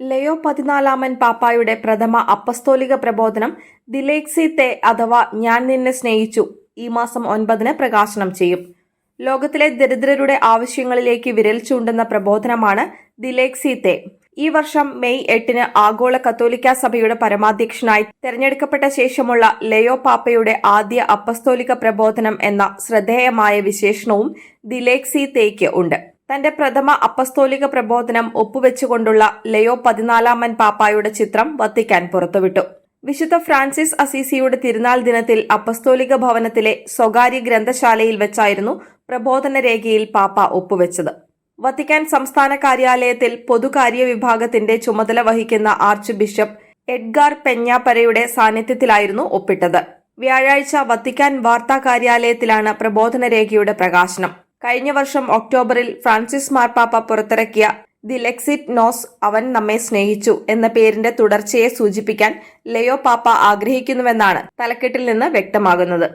ലയോ പതിനാലാമൻ പാപ്പായുടെ പ്രഥമ അപ്പസ്തോലിക പ്രബോധനം ദിലേക്സി തേ അഥവാ ഞാൻ നിന്നെ സ്നേഹിച്ചു ഈ മാസം ഒൻപതിന് പ്രകാശനം ചെയ്യും. ലോകത്തിലെ ദരിദ്രരുടെ ആവശ്യങ്ങളിലേക്ക് വിരൽ ചൂണ്ടുന്ന പ്രബോധനമാണ് ദിലേക്സി തേ. ഈ വർഷം മെയ് എട്ടിന് ആഗോള കത്തോലിക്ക സഭയുടെ പരമാധ്യക്ഷനായി തെരഞ്ഞെടുക്കപ്പെട്ട ശേഷമുള്ള ലയോ പാപ്പയുടെ ആദ്യ അപ്പസ്തോലിക പ്രബോധനം എന്ന ശ്രദ്ധേയമായ വിശേഷണവും ദിലേക്സി തേക്ക് ഉണ്ട്. തന്റെ പ്രഥമ അപ്പസ്തോലിക പ്രബോധനം ഒപ്പുവെച്ചുകൊണ്ടുള്ള ലയോ പതിനാലാമൻ പാപ്പായുടെ ചിത്രം വത്തിക്കാൻ പുറത്തുവിട്ടു. വിശുദ്ധ ഫ്രാൻസിസ് അസീസിയുടെ തിരുനാൾ ദിനത്തിൽ അപ്പസ്തോലിക ഭവനത്തിലെ സ്വകാര്യ ഗ്രന്ഥശാലയിൽ വെച്ചായിരുന്നു പ്രബോധന രേഖയിൽ പാപ്പ ഒപ്പുവെച്ചത്. വത്തിക്കാൻ സംസ്ഥാന കാര്യാലയത്തിൽ പൊതുകാര്യ വിഭാഗത്തിന്റെ ചുമതല വഹിക്കുന്ന ആർച്ച് ബിഷപ്പ് എഡ്ഗാർ പെഞ്ഞാപ്പരയുടെ സാന്നിധ്യത്തിലായിരുന്നു ഒപ്പിട്ടത്. വ്യാഴാഴ്ച വത്തിക്കാൻ വാർത്താ കാര്യാലയത്തിലാണ് പ്രബോധന രേഖയുടെ പ്രകാശനം. കഴിഞ്ഞ വർഷം ഒക്ടോബറിൽ ഫ്രാൻസിസ് മാർപ്പാപ്പ പുറത്തിറക്കിയ ദി ലെക്സിറ്റ് നോസ് അവൻ നമ്മെ സ്നേഹിച്ചു എന്ന പേരിന്റെ തുടർച്ചയെ സൂചിപ്പിക്കാൻ ലയോ പാപ്പ ആഗ്രഹിക്കുന്നുവെന്നാണ് തലക്കെട്ടിൽ നിന്ന് വ്യക്തമാകുന്നത്.